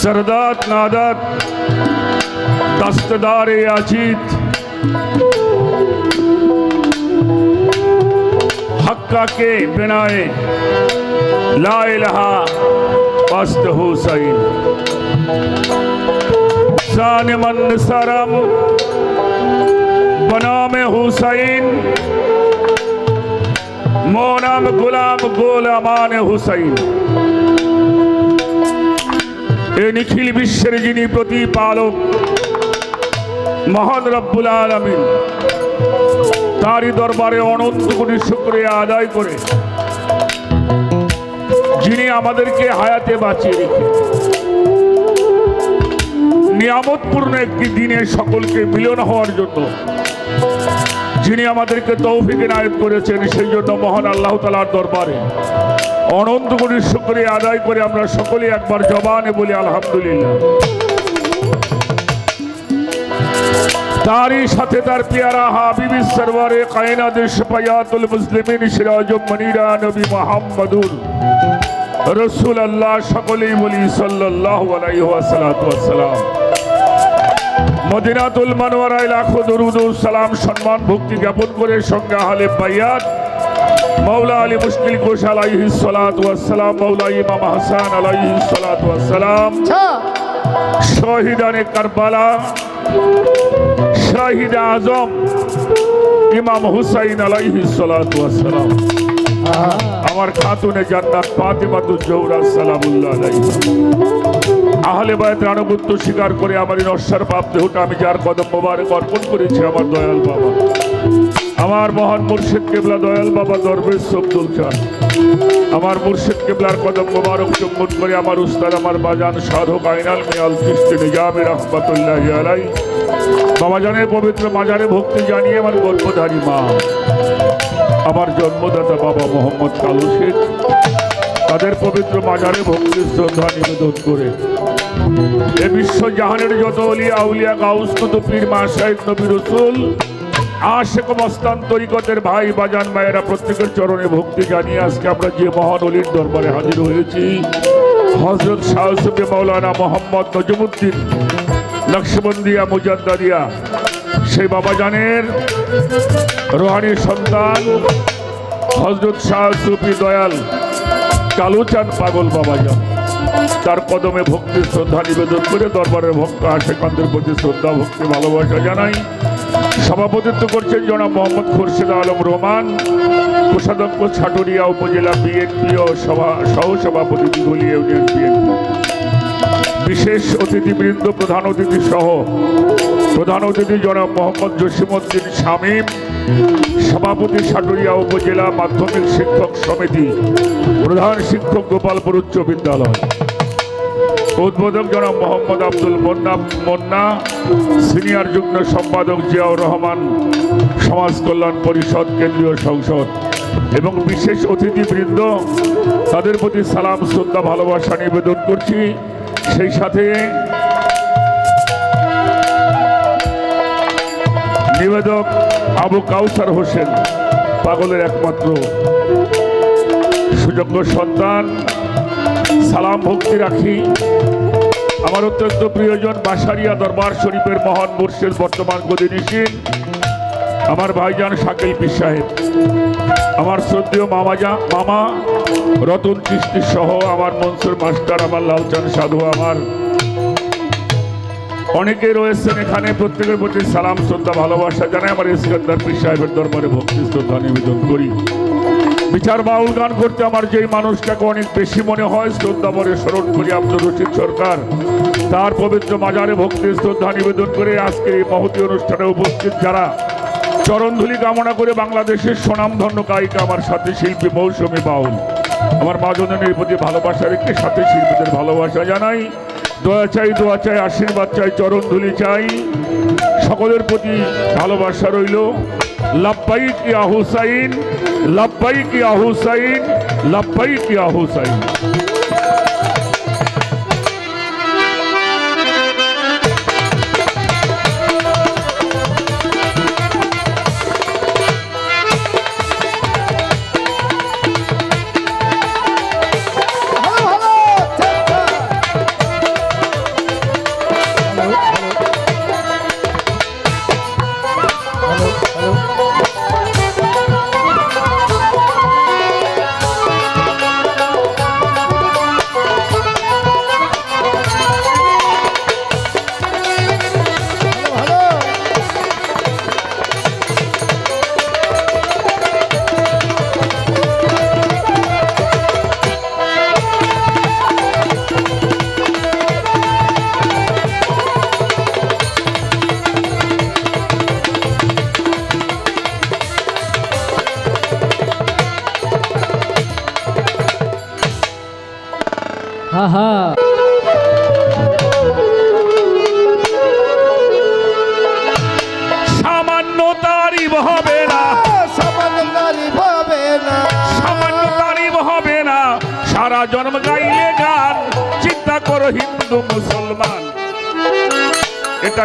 सरदार नादर दस्तदार अजीत हक्का के बिनाए ला इलाहा हो हुसैन शान मन सरम बना में हुसैन मोनम गुलाम गोलमान हुसैन এই নিখিল বিশ্বের যিনি প্রতিপালক, মহান রব্বুল আলমিন, তারই দরবারে অনন্ত কোটি শুক্রিয়া আদায় করে যিনি আমাদেরকে হায়াতে বাঁচিয়ে রেখে নিয়ামতপূর্ণ একটি দিনে সকলকে মিলন হওয়ার জন্য যিনি আমাদেরকে তৌফিক নায়ক করেছেন, সেই জন্য মহান আল্লাহ তালার দরবারে অনন্ত কোটি শুক্রিয়া আদায় করে আমরা সকলে একবার জবানে বলি আলহামদুলিল্লাহ। তারই সাথে তার পেয়ারা হাবিবি সরওয়ারে কায়নাদের শফায়াতুল মুসলিমিন সিরাজুম মনিরা নবী মুহাম্মদুর রসুল আল্লাহ সকলেই বলি সাল্লাল্লাহু আলাইহি ওয়াসাল্লাতু মদিনাতুল মানওয়ারায় লাখো দরুদ সালাম সম্মান ভক্তি জ্ঞাপন করে সঙ্গে হালে বাইয়াত মৌলা আলী মুশকিল ঘোষ আলাইহি সালাত ওয়াসসালাম মৌলা ইমাম হাসান আলাইহি আচ্ছা শহীদানে কারবালা শাহিদ আজম ইমাম হুসাইন আলাইহি আহা, আমার খাতুনে জান্নাত ফাতিমাতুজ জোহরা সালামুল্লাহ আলাইহা। আহলে বায়তের আনুগত্য স্বীকার করে আমার নশ্বর পাপ দেহটা আমি যার কদম মোবারক অর্পণ করেছি আমার দয়াল বাবা। আমার মহান মুর্শিদ কেবলা দয়াল বাবা দরবেশ সবদুল চান আমার মুর্শিদ কেবলার কদম মোবারক চুম্বন করে আমার উস্তাদ, আমার বাজান সাধক আইনাল মিয়াল কৃষ্টি নিজামে রহমতুল্লাহ আলাই বাবা জানের পবিত্র মাজারে ভক্তি জানিয়ে আমার গর্ভধারী মা। আমার জন্মদাতা বাবা মোহাম্মদ কালু শেখ। তাদের পবিত্র মাজারে ভক্তি শ্রদ্ধা নিবেদন করে। এ বিশ্ব জাহানের যত অলিয়া, আউলিয়া, গাউস কত পীর মা শাহিদ নবী রসুল আশেক মস্তান তরিকতের ভাই বাজান মায়েরা প্রত্যেকের চরণে ভক্তি জানিয়ে আজকে আমরা যে মহান অলির দরবারে হাজির হয়েছি হজরত শাহসুফি মৌলানা মোহাম্মদ নজমুদ্দিন নকশবন্দিয়া মুজাদ্দাদিয়া, সেই বাবাজানের রোহানি সন্তান হজরত শাহ সুফি দয়াল, কালুচান পাগল বাবাজান তার কদমে ভক্তি, শ্রদ্ধা নিবেদন করে দরবারের ভক্ত আশেকান্তের প্রতি শ্রদ্ধা, ভক্তি, ভালোবাসা জানাই। সভাপতিত্ব করছেন জনাব মোহাম্মদ খুরশেদ আলম রহমান কোষাধ্যক্ষ ছাটুরিয়া উপজেলা বিএনপি ও সভা সহ সভাপতি দিঘলি ইউনিয়ন বিএনপি। বিশেষ অতিথিবৃন্দ, প্রধান অতিথি সহ প্রধান অতিথি জনাব মোহাম্মদ জসিমউদ্দিন শামীম, সভাপতি সাটুরিয়া উপজেলা মাধ্যমিক শিক্ষক সমিতি, প্রধান শিক্ষক গোপালপুর উচ্চ বিদ্যালয়। উদ্বোধক জনাব মোহাম্মদ আব্দুল মন্না মন্না, সিনিয়র যুগ্ম সম্পাদক জিয়াউর রহমান, সমাজ কল্যাণ পরিষদ কেন্দ্রীয় সংসদ এবং বিশেষ অতিথিবৃন্দ, তাদের প্রতি সালাম, শ্রদ্ধা, ভালোবাসা নিবেদন করছি। সেই সাথে নিবেদক আবু কাউসার হোসেন, পাগলের একমাত্র সুযোগ্য সন্তান। সালাম ভক্তি রাখি। আমার অত্যন্ত প্রিয়জন বাসারিয়া দরবার শরীফের মহান মুর্শেদ বর্তমান গদিনিসীন আমার ভাইজান শাকিল পীর সাহেব, আমার শ্রদ্ধেয় মামাজা মামা, রতন কৃষ্টি সহ আমার মনসুর মাস্টার, আমার লালচান সাধু আমার। অনেকে রয়েছেন এখানে, প্রত্যেকের প্রতি সালাম, শ্রদ্ধা, ভালোবাসা জানাই আমার ইস্কন্দার পীর সাহেবের দরবারে ভক্তি, শ্রদ্ধা নিবেদন করি। বিচার বাউল গান করতে আমার যেই মানুষটাকে অনেক বেশি মনে হয় শ্রদ্ধা বলে স্মরণ করি আব্দুর রশিদ সরকার। তার পবিত্র মাজারে ভক্তি শ্রদ্ধা নিবেদন করে আজকে এই মহতী অনুষ্ঠানে উপস্থিত যারা। চরণধুলি কামনা করে বাংলাদেশের স্বনামধন্য গায়িকা আমার সাথে শিল্পী মৌসুমী বাউল। আমার মা জননীর প্রতি ভালোবাসা রেখে সাথে শিল্পীদের ভালোবাসা জানাই। দয়া চাই, দোয়া চাই, আশীর্বাদ চাই, চরণধুলি চাই। সকলের প্রতি ভালোবাসা রইল। লাব্বাইক ইয়া হুসাইন লাব্বাইক ইয়া হুসাইন লাব্বাইক ইয়া হুসাইন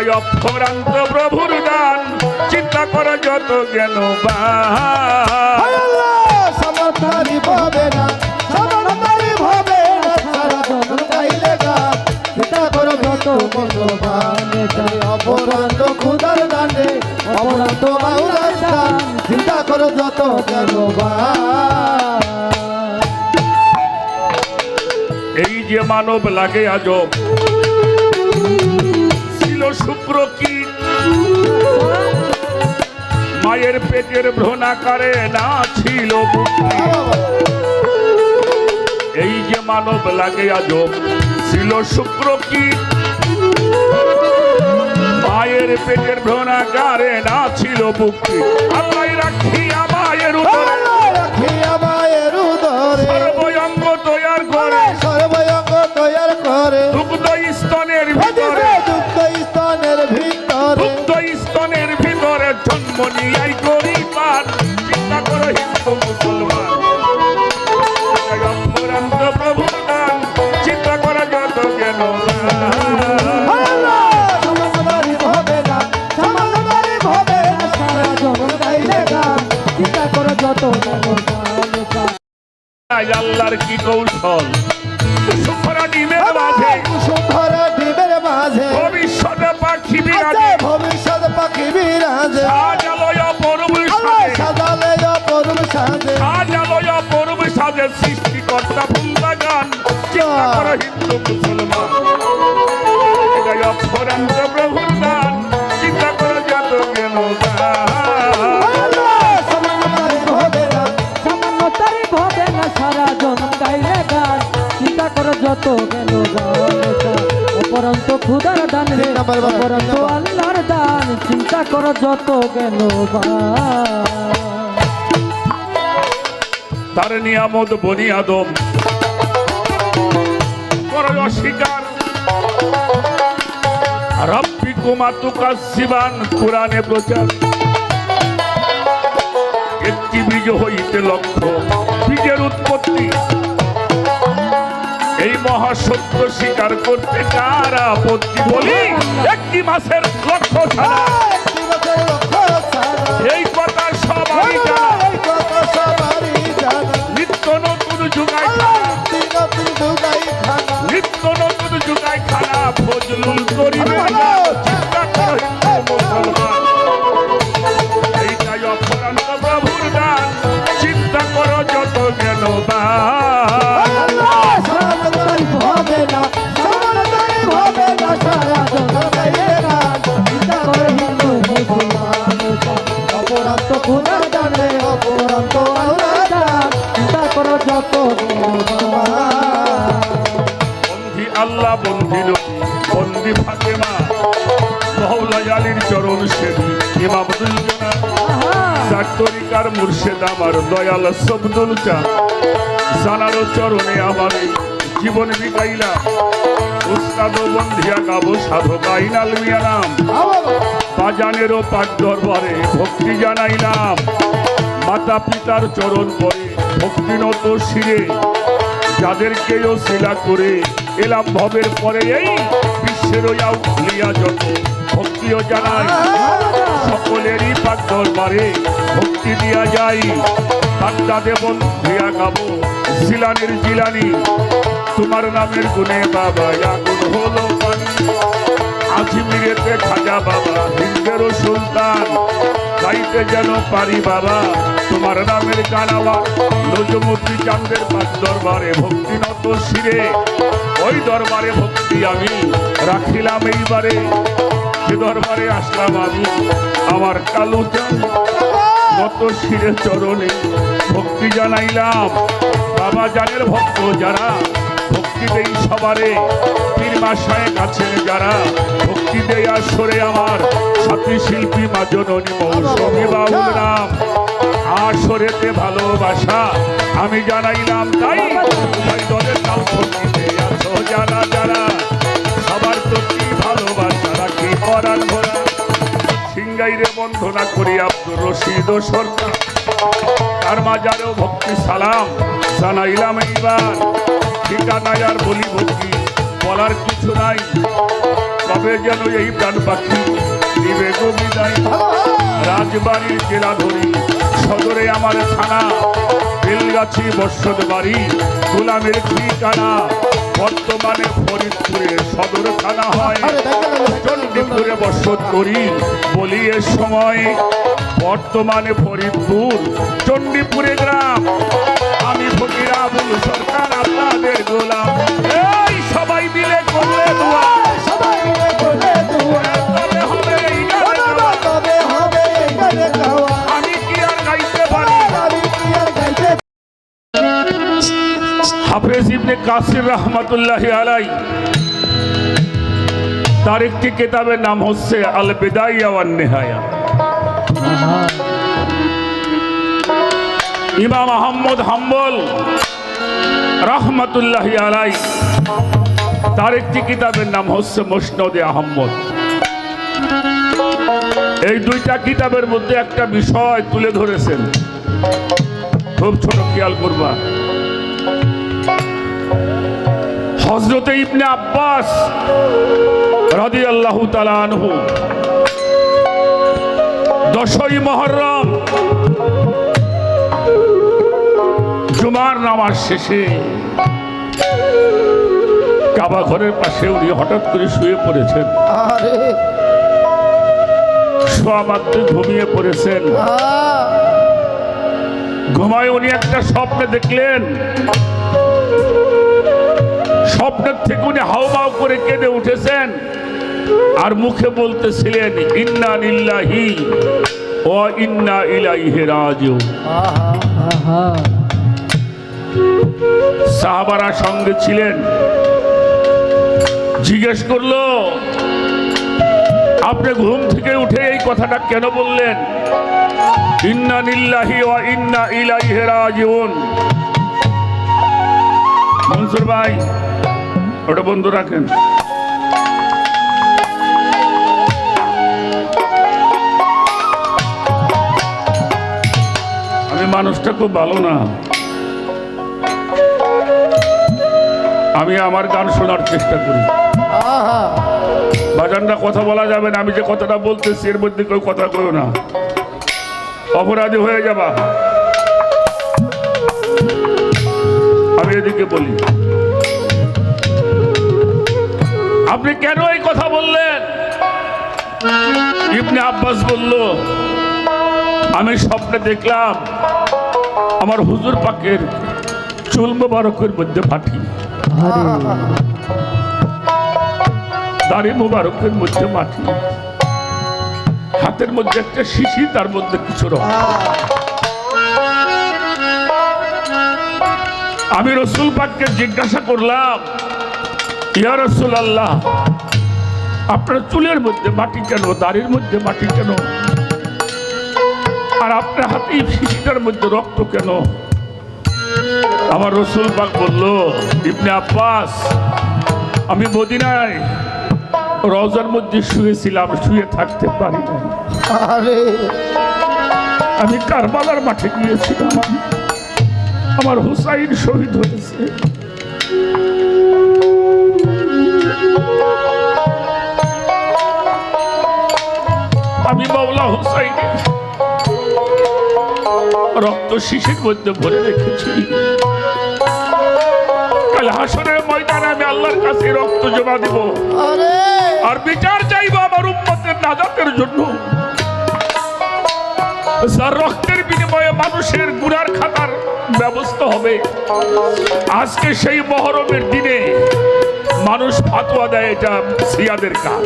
এটাই অভ্রান্ত প্রভুর গান চিন্তা করো যত জ্ঞান নারী ভাবে না সামান্য নারী ভাবে সারা জীবন গাইলে গান চিন্তা করো যত ভগবান অপরান্ত খুদার দানে অপরান্ত মাউরার দান চিন্তা করো যত জ্ঞানবান এই যে মানব লাগে আজব মায়ের পেটের ভ্রণাকারে না ছিল এই যে মানব লাগে আজ ছিল শুক্র কি? মায়ের পেটের ভ্রণাকারে না ছিল বুকি। আল্লাহ রাখি মায়ের নাম্বার। আল্লাহর দান চিন্তা করো যত গেল তার নিয়ামত বনি আদম। করো অস্বীকার। রব্বি কুমাতুকা শিবান কোরআনে প্রচার। একটি বীজ হইতে লক্ষ্য বীজের উৎপত্তি। মহাসত্য স্বীকার করতে কার আপত্তি বলি? একটি মাসের লক্ষ্য ছাড়া। তরিকার মুর্শেদ আমার দয়াল সবদুল চা জানার চরণে আমার জীবন বিকাইলাম উস্তাদ বন্ধিয়া গাবো সাধক আইনাল মিয়া নাম। বাজানেরও পাক দরবারে ভক্তি জানাইলাম। মাতা পিতার চরণ পরে ভক্তি ভক্তিনত শিরে। যাদেরকেও শিলা করে এলাম ভবের পরে এই বিশ্বের লিয়া যত ভক্তিও জানাই। সকলেরই পাক দরবারে ভক্তি দিয়া যাই। বাগদা দেবন দিয়া গাবো জিলানির জিলানি। তোমার নামের গুণে বাবা আগুন হলো পানি। আজমিরেতে খাজা বাবা, হিন্দেরও সুলতান। গাইতে যেন পারি বাবা, তোমার নামের আমার নজমুদ্দি চাঁদের পাক দরবারে ভক্তি নত শিরে। ওই দরবারে ভক্তি আমি রাখিলাম এইবারে। দরবারে আসলাম আমি। আমার কালু নত শিরে চরণে ভক্তি জানাইলাম। বাবা জানের ভক্ত যারা, ভক্তি দেই সবারে। পীর মাসায় কাছে যারা, ভক্তি দেই আসরে আমার সাথী শিল্পী মা জননী মৌসুমী বাউল নাম আসরেতে ভালোবাসা আমি জানাইলাম, তাই দলের নাম ভক্তিতে আছে মুর্শিদ ও সরকার। তার মাজারেও ভক্তি সালাম জানাইলাম এইবার। ঠিকানায় আর বলি ভক্তি বলার কিছু নাই। কবে যেন এই প্রাণ পাখি দিবে বিদায়। রাজবাড়ির জেলা ধরি সদরে আমার থানা। বেলগাছি বর্ষদ বাড়ি গোলামের ঠিকানা। বর্তমানে ফরিদপুরে সদর থানা হয়। চণ্ডীপুরে বসত করি। বলি এ সময় বর্তমানে ফরিদপুর চণ্ডীপুরে গ্রাম। আমি ফকির আবুল সরকার আপনাদের গোলাম। এই সবাই মিলে করলে দোয়া। সবাই মিলে হাফেজ ইবনে কাসির রহমতুল্লাহ আলাই তার একটি কিতাবের নাম হচ্ছে আল বিদাইয়া নেহায়া ইমাম আহম্মদ হাম্বল রহমতুল্লাহ আলাই তার একটি কিতাবের নাম হচ্ছে মুসনদে আহম্মদ। এই দুইটা কিতাবের মধ্যে একটা বিষয় তুলে ধরেছেন। খুব ছোট খেয়াল করবা। হজরতে ইবনে আব্বাস রাদি আল্লাহ আনহু। দশই মহরম। জুমার নামাজ শেষে কাবা ঘরের পাশে উনি হঠাৎ করে শুয়ে পড়েছেন। আরে। শোয়া মাত্র ঘুমিয়ে পড়েছেন। ঘুমায় উনি একটা স্বপ্নে দেখলেন। স্বপ্নের থেকে উনি হাউমাউ করে কেঁদে উঠেছেন আর মুখে বলতেছিলেন, ইন্না নিল্লাহি ও ইন্না ইলাইহি আহা সাহাবারা সঙ্গে ছিলেন। জিজ্ঞেস করল, আপনি ঘুম থেকে উঠে এই কথাটা কেন বললেন? ইন্না নিল্লাহি ওয়া ইন্না ইলাইহি রাজিউন। মনসুর ভাই ওটা বন্ধ রাখেন। আমি মানুষটা খুব ভালো না। আমি আমার গান শোনার চেষ্টা করি। বাজানটা কথা বলা যাবে না। আমি যে কথাটা বলতেছি এর মধ্যে কেউ কথা কেউ না। অপরাধী হয়ে যাবা। আমি এদিকে বলি। আপনি কেন এই কথা বললেন? ইবনে আব্বাস বলল, আমি স্বপ্নে দেখলাম আমার হুজুর পাকের চুল মোবারকের মধ্যে ফাটি দাড়ি মোবারকের মধ্যে মাটি। হাতের মধ্যে একটা শিশি, তার মধ্যে কিছু রকম আমি রসুল পাককে জিজ্ঞাসা করলাম ইয়া আপনার চুলের মধ্যে মাটি কেন দাড়ির মধ্যে মাটি কেন? আর আপনার হাতে শিশিটার মধ্যে রক্ত কেন? আমার রসুল পাক বলল ইবনে আব্বাস আমি মদিনায় রজার মধ্যে শুয়েছিলাম শুয়ে থাকতে পারি না আরে। আমি কারবালার মাঠে গিয়েছিলাম। আমার হুসাইন শহীদ হয়েছে। আমি মাওলা হুসাইনের রক্ত শিশির মধ্যে ভরে রেখেছি। কাল হাসনের ময়দানে আমি আল্লাহর কাছে রক্ত জমা দেব। আর। বিচার চাইব আমার উম্মতের নাজাতের জন্য। যার রক্তের বিনিময়ে মানুষের গুনার খাতার ব্যবস্থা হবে। আজকে সেই মহরমের দিনে মানুষ ফাতোয়া দেয় এটা সিয়াদের কাজ।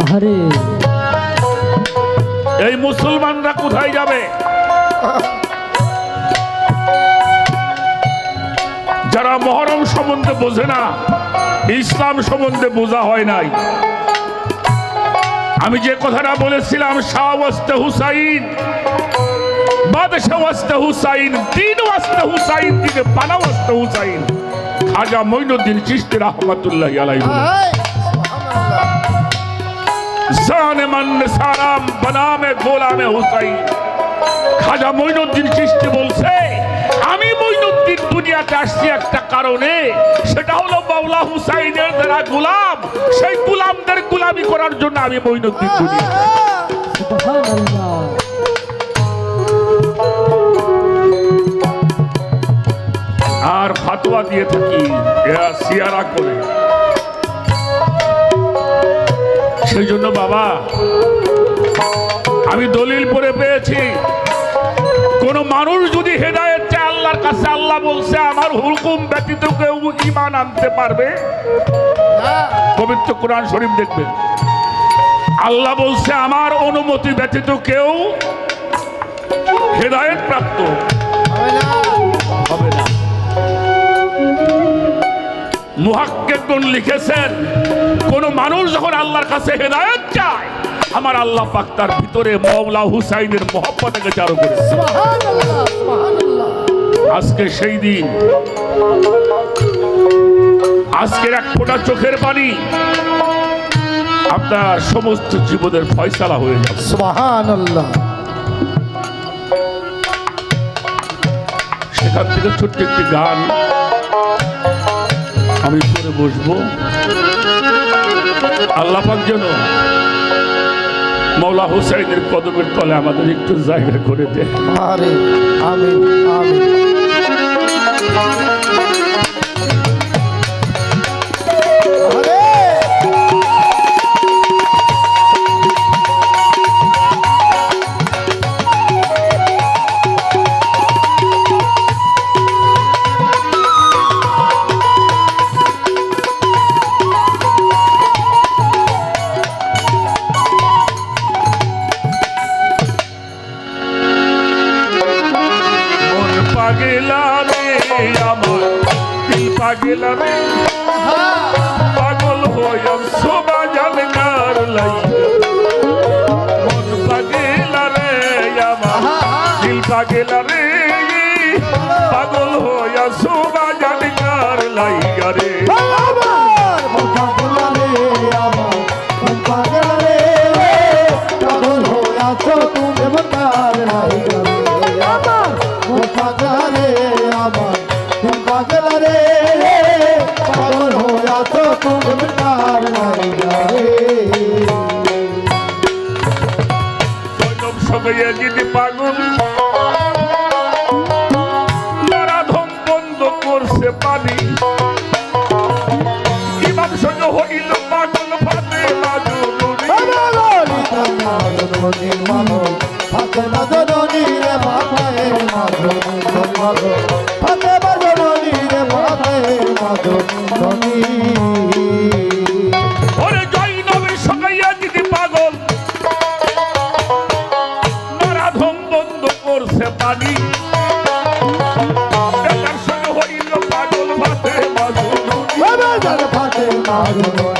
আরে এই মুসলমানরা কোথায় যাবে? যারা মহরম সম্বন্ধে বোঝে না ইসলাম সম্বন্ধে বোঝা হয় নাই। আমি যে কথাটা বলেছিলাম শাহ ওয়াস্তে হুসাইন বাদশাহ ওয়াস্তে হুসাইন দিন ওয়াস্তে হুসাইন দিকে পানা ওয়াস্তে হুসাইন খাজা মঈনুদ্দিন চিশতি রহমাতুল্লাহ আলাইহি। সারাম, বনামে গোলামে হুসাইন। খাজা মঈনুদ্দিন চিশতি বলছে, আমি মঈনুদ্দিন দুনিয়াতে আসছি একটা কারণে, সেটা হলো মাওলা হুসাইনের যারা গোলাম। সেই গোলামদের গোলামি করার জন্য আমি মঈনুদ্দিন দুনিয়া। আর ফাতোয়া দিয়ে থাকি, এরা সিয়ারা করে। সেই জন্য বাবা, আমি দলিল পড়ে পেয়েছি। কোন মানুষ যদি হেদায়েত চায় আল্লাহর কাছে, আল্লাহ বলছে, আমার হুকুম ব্যতীত কেউ ইমান আনতে পারবে। পবিত্র কোরআন শরীফ দেখবেন। আল্লাহ বলছে, আমার অনুমতি ব্যতীত কেউ হেদায়েত প্রাপ্ত হবে না। মুহাক্কেকুন লিখেছেন কোন মানুষ যখন আল্লাহর কাছে হেদায়েত চায় আমার আল্লাহ পাক তার ভিতরে মওলা হুসাইনের মহব্বতকে চারু করে আজকে সেই দিন আজকের এক ফোঁটা চোখের পানি আপনার সমস্ত জীবনের ফয়সালা হয়ে যাবে। সুবহানাল্লাহ। সেখান থেকে ছোট্ট একটি গান আমি করে বসবো। আল্লাপাক যেন মৌলা হুসাইনের কদমের তলে আমাদের একটু জায়গা করে দেয়। আরে আমি আমিন। দিল পাগেলা রে। পাগল হইয়া শোভা জানকার লাইগা রে। আমার মাথা জননী মানো ফাতে মাজননী রে মাথায় মাজননী মানো ফাতে মাজননী রে মাথায় মাজননী ওরে জয় নবীর সবাইয়া যদি পাগল। নারাধম বন্ধ করছে পানি। পাগল ফাতে মাজুরি ফাতে মাজননী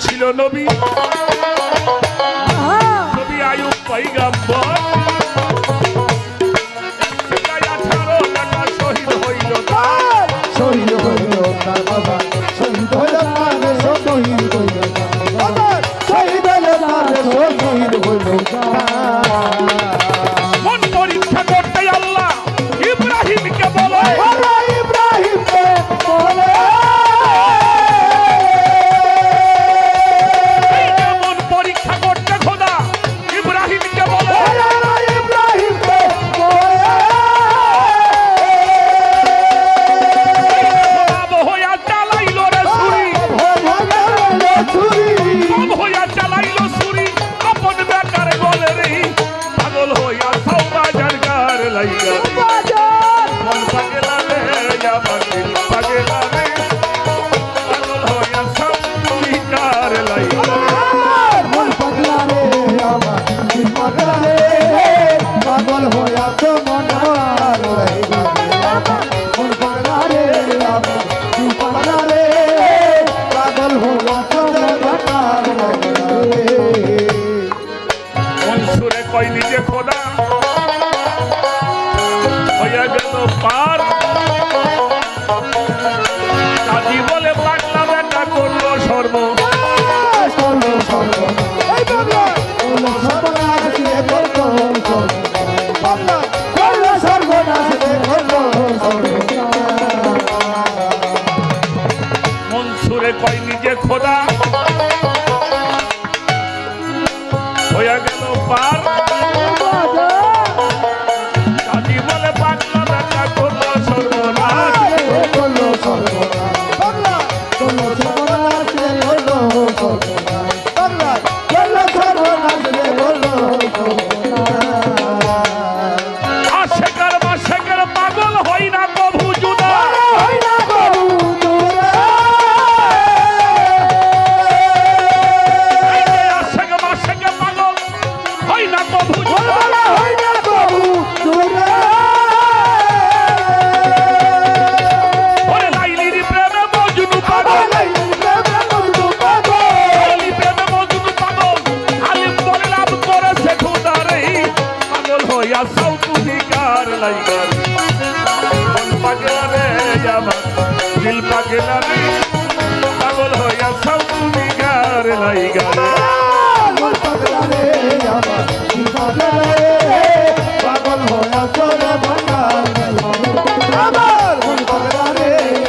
ছিল নবী। কয় নিজে খোদা। হয়ে গেল পার।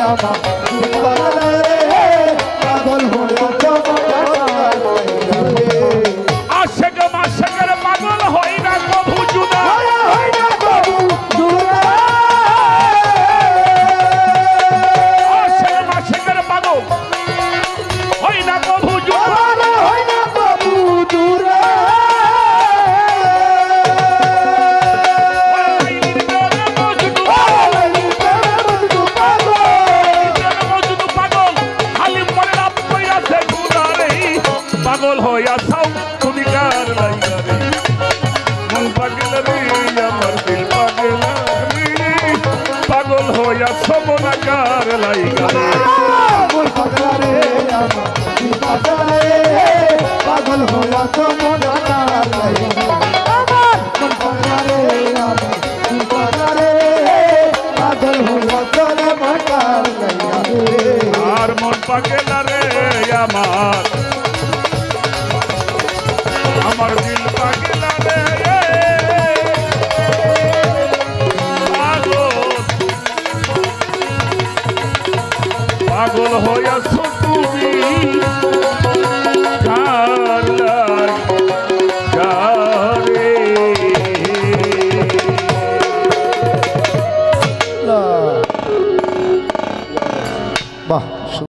বাবা। আমার লাইগা। পাগল হইয়া তো আর মন পাকে রে আমার। আমার দিল